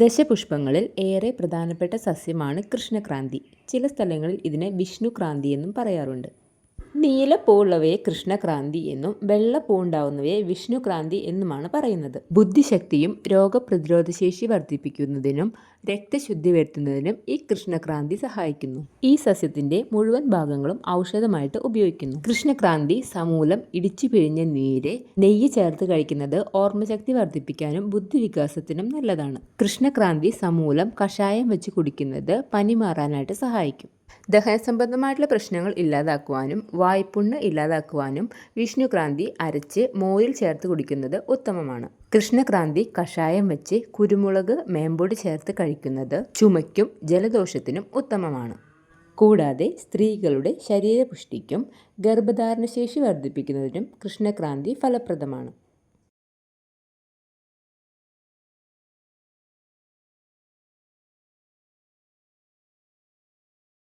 ദശപുഷ്പങ്ങളിൽ ഏറെ പ്രധാനപ്പെട്ട സസ്യമാണ് കൃഷ്ണക്രാന്തി. ചില സ്ഥലങ്ങളിൽ ഇതിനെ വിഷ്ണുക്രാന്തി എന്നും പറയാറുണ്ട്. നീല പൂവുള്ളവയെ കൃഷ്ണക്രാന്തി എന്നും വെള്ള പൂവുണ്ടാവുന്നവയെ വിഷ്ണുക്രാന്തി എന്നുമാണ് പറയുന്നത്. ബുദ്ധിശക്തിയും രോഗപ്രതിരോധശേഷി വർദ്ധിപ്പിക്കുന്നതിനും രക്തശുദ്ധി വരുത്തുന്നതിനും ഈ കൃഷ്ണക്രാന്തി സഹായിക്കുന്നു. ഈ സസ്യത്തിന്റെ മുഴുവൻ ഭാഗങ്ങളും ഔഷധമായിട്ട് ഉപയോഗിക്കുന്നു. കൃഷ്ണക്രാന്തി സമൂലം ഇടിച്ചു പിഴിഞ്ഞ നീര് നെയ്യ് ചേർത്ത് കഴിക്കുന്നത് ഓർമ്മശക്തി വർദ്ധിപ്പിക്കാനും ബുദ്ധിവികാസത്തിനും നല്ലതാണ്. കൃഷ്ണക്രാന്തി സമൂലം കഷായം വെച്ച് കുടിക്കുന്നത് പനി മാറാനായിട്ട് സഹായിക്കും. ദഹന സംബന്ധമായിട്ടുള്ള പ്രശ്നങ്ങൾ ഇല്ലാതാക്കുവാനും വായ്പുണ്ണ് ഇല്ലാതാക്കുവാനും വിഷ്ണുക്രാന്തി അരച്ച് മോരിൽ ചേർത്ത് കുടിക്കുന്നത് ഉത്തമമാണ്. കൃഷ്ണക്രാന്തി കഷായം വെച്ച് കുരുമുളക് മേമ്പൊടി ചേർത്ത് കഴിക്കുന്നത് ചുമയ്ക്കും ജലദോഷത്തിനും ഉത്തമമാണ്. കൂടാതെ സ്ത്രീകളുടെ ശരീരപുഷ്ടിക്കും ഗർഭധാരണശേഷി വർദ്ധിപ്പിക്കുന്നതിനും കൃഷ്ണക്രാന്തി ഫലപ്രദമാണ്.